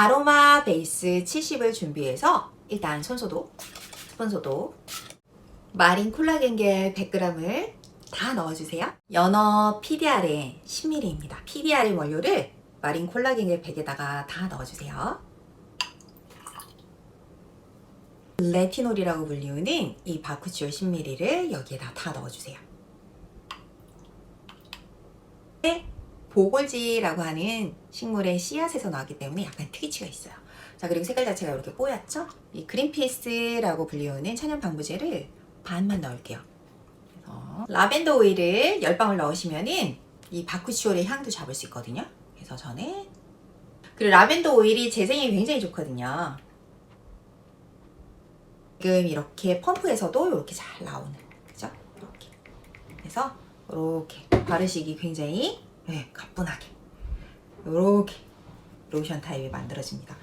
아로마 베이스 70을 준비해서 일단 손소독, 스푼 소독, 마린 콜라겐 겔 100g을 다 넣어주세요. 연어 PDR의 10ml입니다. PDR의 원료를 마린 콜라겐 겔 100에다가 다 넣어주세요. 레티놀이라고 불리우는 이 바쿠치올 10ml를 여기에다 다 넣어주세요. 네, 보골지라고 하는 식물의 씨앗에서 나왔기 때문에 약간 특이치가 있어요. 자 그리고 색깔 자체가 이렇게 뽀얗죠? 이 그린피스라고 불리우는 천연 방부제를 반만 넣을게요. 그래서 라벤더 오일을 10방울 넣으시면은 이 바쿠치올의 향도 잡을 수 있거든요. 그래서 저는 그리고 라벤더 오일이 재생에 굉장히 좋거든요. 지금 이렇게 펌프에서도 이렇게 잘 나오는 그죠? 이렇게 그래서 이렇게 바르시기 굉장히 네, 가뿐하게 이렇게 로션 타입이 만들어집니다.